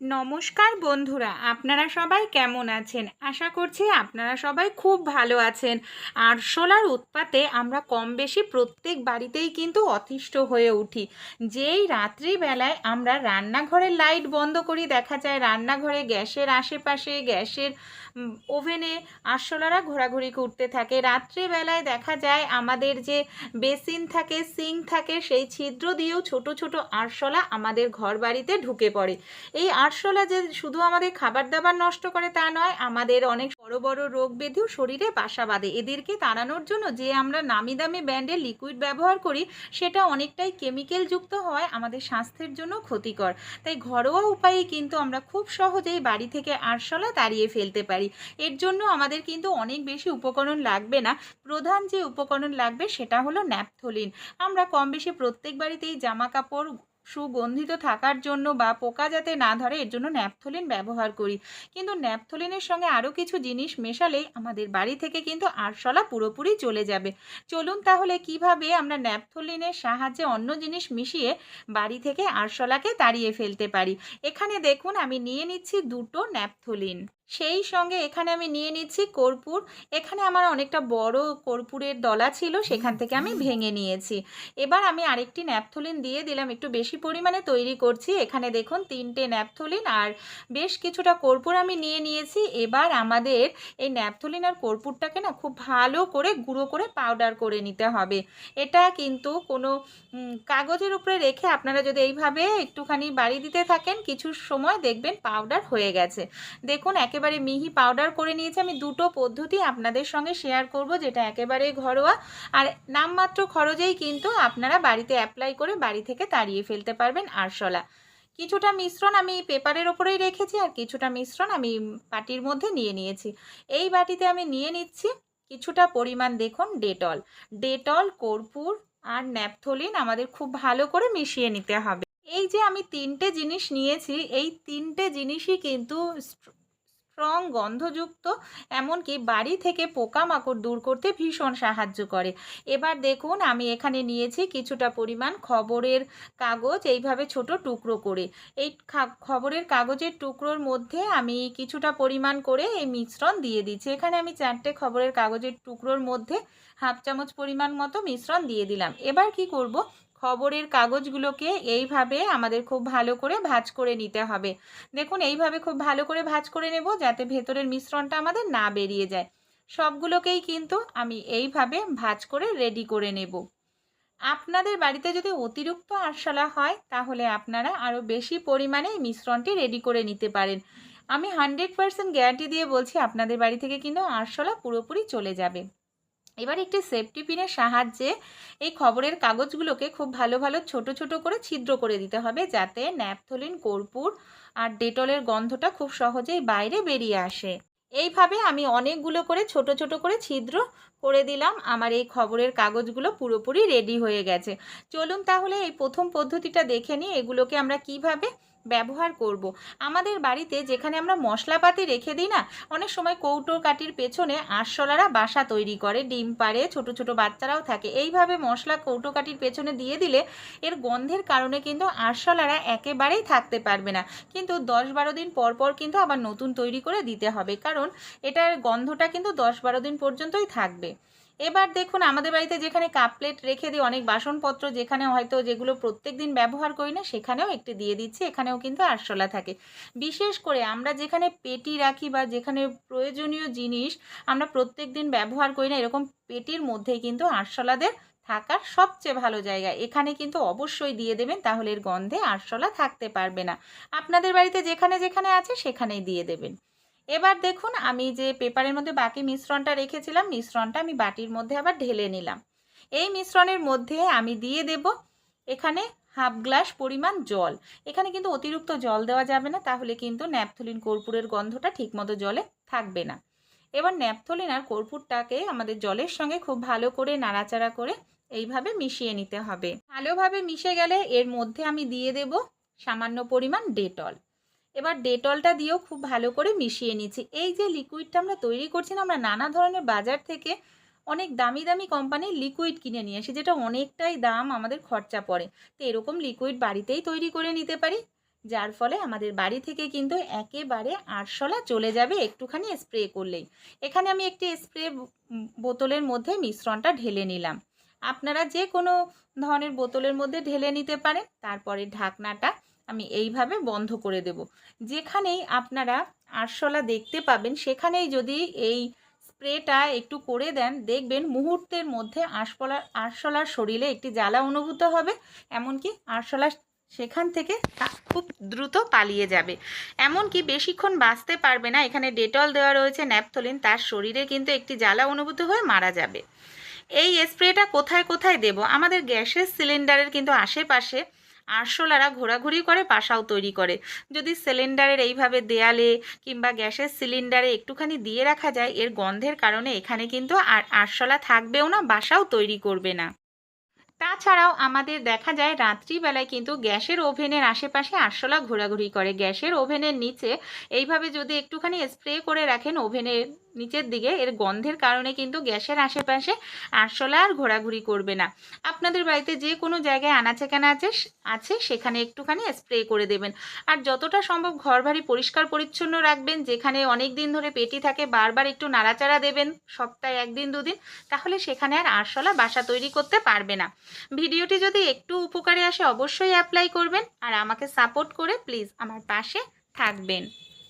নমস্কার বন্ধুরা, আপনারা সবাই কেমন আছেন? আশা করছি আপনারা সবাই খুব ভালো আছেন। আরশোলার উৎপাতে আমরা কম বেশি প্রত্যেক বাড়িতেই কিন্তু অতিষ্ঠ হয়ে উঠি। যেই রাত্রিবেলায় আমরা রান্নাঘরের লাইট বন্ধ করি, দেখা যায় রান্নাঘরে গ্যাসের আশেপাশে, গ্যাসের ওভেনে আরশোলারা ঘোরাঘুরি করতে থাকে। রাত্রিবেলায় দেখা যায় আমাদের যে বেসিন থাকে সিঙ্ক থাকে, সেই ছিদ্র দিয়েও ছোট ছোট আরশোলা আমাদের ঘর বাড়িতে ঢুকে পড়ে। এই আরশোলা যে শুধু আমাদের খাবার দাবার নষ্ট করে তা নয়, আমাদের অনেক বড় বড় রোগ ব্যাধিও শরীরে বাসা বাঁধে। এদেরকে তাড়ানোর জন্য যে আমরা নামি দামি ব্র্যান্ডের লিকুইড ব্যবহার করি, সেটা অনেকটাই কেমিক্যাল যুক্ত হওয়ায় আমাদের স্বাস্থ্যের জন্য ক্ষতিকর। তাই ঘরোয়া উপায়ে কিন্তু আমরা খুব সহজেই বাড়ি থেকে আরশোলা তাড়িয়ে ফেলতে পারি। এর জন্য আমাদের কিন্তু অনেক বেশি উপকরণ লাগবে না। প্রধান যে উপকরণ লাগবে সেটা হলো ন্যাপথলিন। আমরা কম বেশি প্রত্যেক বাড়িতেই জামা কাপড় সুগন্ধিত থাকার জন্য বা পোকা যাতে না ধরে, এর জন্য ন্যাপথলিন ব্যবহার করি। কিন্তু ন্যাপথলিনের সঙ্গে আরও কিছু জিনিস মেশালেই আমাদের বাড়ি থেকে কিন্তু আরশলা পুরোপুরি চলে যাবে। চলুন তাহলে কীভাবে আমরা ন্যাপথলিনের সাহায্যে অন্য জিনিস মিশিয়ে বাড়ি থেকে আরশলাকে তাড়িয়ে ফেলতে পারি? এখানে দেখুন, আমি নিয়ে নিচ্ছি দুটো ন্যাপথলিন। সেই সঙ্গে এখানে আমি নিয়ে নিচ্ছি কর্পূর। এখানে আমার অনেকটা বড় কর্পূরের দলা ছিল, সেখান থেকে আমি ভেঙে নিয়েছি। এবার আমি আরেকটি ন্যাপথলিন দিয়ে দিলাম, একটু বেশি পরিমাণে তৈরি করছি। এখানে দেখুন, তিনটে ন্যাপথলিন আর বেশ কিছুটা কর্পূর আমি নিয়ে নিয়েছি। এবার আমাদের এই ন্যাপথলিন আর কর্পূরটাকে না খুব ভালো করে গুঁড়ো করে পাউডার করে নিতে হবে। এটা কিন্তু কোনো কাগজের উপরে রেখে আপনারা যদি এইভাবে একটুখানি বাড়ি দিতে থাকেন, কিছু সময় দেখবেন পাউডার হয়ে গেছে। দেখুন একেবারে মিহি পাউডার করে নিয়েছি। আমি দুটো পদ্ধতি আপনাদের সঙ্গে শেয়ার করব, যেটা একেবারে ঘরোয়া। আর নামমাত্র খরচেই কিন্তু আপনারা বাড়িতে অ্যাপ্লাই করে বাড়ি থেকে তাড়িয়ে ফেলতে পারবেন আরশলা। কিছুটা মিশ্রণ আমি পেপারের ওপরেই রেখেছি আর কিছুটা মিশ্রণ আমি বাটির মধ্যে নিয়ে নিয়েছি। এই বাটিতে আমি নিয়ে নিচ্ছি কিছুটা পরিমাণ দেখুন ডেটল ডেটল কর্পূর আর ন্যাপথলিন আমাদের খুব ভালো করে মিশিয়ে নিতে হবে। এই যে আমি তিনটে জিনিস নিয়েছি, এই তিনটে জিনিসই কিন্তু স্ট্রং গন্ধযুক্ত, এমনকি বাড়ি থেকে পোকামাকড় দূর করতে ভীষণ সাহায্য করে। এবার দেখুন, আমি এখানে নিয়েছি কিছুটা পরিমাণ খবরের কাগজ, এইভাবে ছোট টুকরো করে। এই খবরের কাগজের টুকরোর মধ্যে আমি কিছুটা পরিমাণ করে এই মিশ্রণ দিয়ে দিচ্ছি। এখানে আমি চারটে খবরের কাগজের টুকরোর মধ্যে হাফ চামচ পরিমাণ মতো মিশ্রণ দিয়ে দিলাম। এবার কি করব? খবরের কাগজগুলোকে এইভাবে আমাদের খুব ভালো করে ভাঁজ করে নিতে হবে। দেখুন, এইভাবে খুব ভালো করে ভাঁজ করে নেব যাতে ভেতরের মিশ্রণটা আমাদের না বেরিয়ে যায়। সবগুলোকেই কিন্তু আমি এইভাবে ভাঁজ করে রেডি করে নেব। আপনাদের বাড়িতে যদি অতিরিক্ত আরশালা হয়, তাহলে আপনারা আরও বেশি পরিমাণে এই মিশ্রণটি রেডি করে নিতে পারেন। আমি হান্ড্রেড পারসেন্ট গ্যারান্টি দিয়ে বলছি, আপনাদের বাড়ি থেকে কিন্তু আরশোলা পুরোপুরি চলে যাবে। এবার একটি সেফটি পিনের সাহায্যে এই খবরের কাগজগুলোকে খুব ভালো ভালো, ছোট ছোট করে ছিদ্র করে দিতে হবে যাতে ন্যাপথলিন, কর্পূর আর ডেটলের গন্ধটা খুব সহজেই বাইরে বেরিয়ে আসে। এইভাবে আমি অনেকগুলো করে ছোট ছোট করে ছিদ্র করে দিলাম। আমার এই খবরের কাগজগুলো পুরোপুরি রেডি হয়ে গেছে। চলুন তাহলে এই প্রথম পদ্ধতিটা দেখে নিই, এগুলোকে আমরা কীভাবে ব্যবহার করব। আমাদের বাড়িতে যেখানে আমরা মশলাপাতি রেখে দিই না, অনেক সময় কৌটো কাটির পেছনে আরশোলারা বাসা তৈরি করে, ডিম পাড়ে, ছোট ছোট বাচ্চারাও থাকে। এইভাবে মশলা কৌটো কাটির পেছনে দিয়ে দিলে এর গন্ধের কারণে কিন্তু আরশোলারা একেবারেই থাকতে পারবে না। কিন্তু দশ বারো দিন পর পর কিন্তু আবার নতুন তৈরি করে দিতে হবে। কারণ এটার গন্ধটা কিন্তু দশ বারো দিন পর্যন্তই থাকবে। এবার দেখুন, আমাদের বাড়িতে যেখানে কাপ প্লেট রেখে দিই, অনেক বাসনপত্র যেখানে হয়তো যেগুলো প্রত্যেক দিন ব্যবহার করি না, সেখানেও একটি দিয়ে দিচ্ছি, এখানেও কিন্তু আরশোলা থাকে। বিশেষ করে আমরা যেখানে পেটি রাখি বা যেখানে প্রয়োজনীয় জিনিস আমরা প্রত্যেক দিন ব্যবহার করি না, এরকম পেটির মধ্যেই কিন্তু আরশোলাদের থাকার সবচেয়ে ভালো জায়গা। এখানে কিন্তু অবশ্যই দিয়ে দেবেন, তাহলে এর গন্ধে আরশোলা থাকতে পারবে না। আপনাদের বাড়িতে যেখানে যেখানে আছে, সেখানেই দিয়ে দেবেন। এবার দেখুন আমি যে পেপারের মধ্যে বাকি মিশ্রণটা রেখেছিলাম, মিশ্রণটা আমি বাটির মধ্যে আবার ঢেলে নিলাম। এই মিশ্রণের মধ্যে আমি দিয়ে দেব এখানে হাফ গ্লাস পরিমাণ জল। এখানে কিন্তু অতিরিক্ত জল দেওয়া যাবে না, তাহলে কিন্তু ন্যাপথলিন কর্পূরের গন্ধটা ঠিকমতো জলে থাকবে না। এবার ন্যাপথলিন আর কর্পূরটাকে আমাদের জলের সঙ্গে খুব ভালো করে নাড়াচাড়া করে এইভাবে মিশিয়ে নিতে হবে। ভালোভাবে মিশে গেলে এর মধ্যে আমি দিয়ে দেব সামান্য পরিমাণ ডেটল। এবার ডেটলটা দিয়েও খুব ভালো করে মিশিয়ে নিচ্ছি। এই যে লিকুইডটা আমরা তৈরি করছি না, আমরা নানা ধরনের বাজার থেকে অনেক দামি দামি কোম্পানির লিকুইড কিনে নিয়ে আসি, যেটা অনেকটাই দাম আমাদের খরচা পড়ে। তো এরকম লিকুইড বাড়িতেই তৈরি করে নিতে পারি, যার ফলে আমাদের বাড়ি থেকে কিন্তু একেবারে আরশোলা চলে যাবে একটুখানি স্প্রে করলেই। এখানে আমি একটি স্প্রে বোতলের মধ্যে মিশ্রণটা ঢেলে নিলাম। আপনারা যে কোনো ধরনের বোতলের মধ্যে ঢেলে নিতে পারেন, তারপরে ঢাকনাটা আমি এইভাবে বন্ধ করে দেব। যেখানেই আপনারা আরশোলা দেখতে পাবেন, সেখানেই যদি এই স্প্রেটা একটু করে দেন, দেখবেন মুহূর্তের মধ্যে আরশোলার আরশোলার শরীরে একটি জ্বালা অনুভূত হবে, এমনকি আরশোলা সেখান থেকে খুব দ্রুত পালিয়ে যাবে। এমনকি বেশিক্ষণ বাঁচতে পারবে না, এখানে ডেটল দেওয়া রয়েছে, ন্যাপথলিন, তার শরীরে কিন্তু একটি জ্বালা অনুভূত হয়ে মারা যাবে। এই স্প্রেটা কোথায় কোথায় দেব? আমাদের গ্যাসের সিলিন্ডারের কিন্তু আশেপাশে আরশোলারা ঘোরাঘুরি করে বাসাও তৈরি করে। যদি সিলিন্ডারের এইভাবে দেয়ালে কিংবা গ্যাসের সিলিন্ডারে একটুখানি দিয়ে রাখা যায়, এর গন্ধের কারণে এখানে কিন্তু আর আরশোলা থাকবেও না, বাসাও তৈরি করবে না। তাছাড়াও আমাদের দেখা যায়, রাত্রিবেলায় কিন্তু গ্যাসের ওভেনের আশেপাশে আরশোলা ঘোরাঘুরি করে। গ্যাসের ওভেনের নিচে এইভাবে যদি একটুখানি স্প্রে করে রাখেন, ওভেনের নিচের দিকে, এর গন্ধের কারণে কিন্তু গ্যাসের আশেপাশে আরশোলা আর ঘোরাঘুরি করবে না। আপনাদের বাড়িতে যে কোনো জায়গায় আনাচে কানা আছে আছে, সেখানে একটুখানি স্প্রে করে দেবেন। আর যতটা সম্ভব ঘর বাড়ি পরিষ্কার পরিচ্ছন্ন রাখবেন, যেখানে অনেক দিন ধরে পেটি থাকে, বারবার একটু নাড়াচাড়া দেবেন, সপ্তাহে একদিন, দুদিন, তাহলে সেখানে আর আরশোলা বাসা তৈরি করতে পারবে না। ভিডিওটি যদি একটু উপকারে আসে, অবশ্যই অ্যাপ্লাই করবেন। আর আমাকে সাপোর্ট করে প্লিজ আমার পাশে থাকবেন।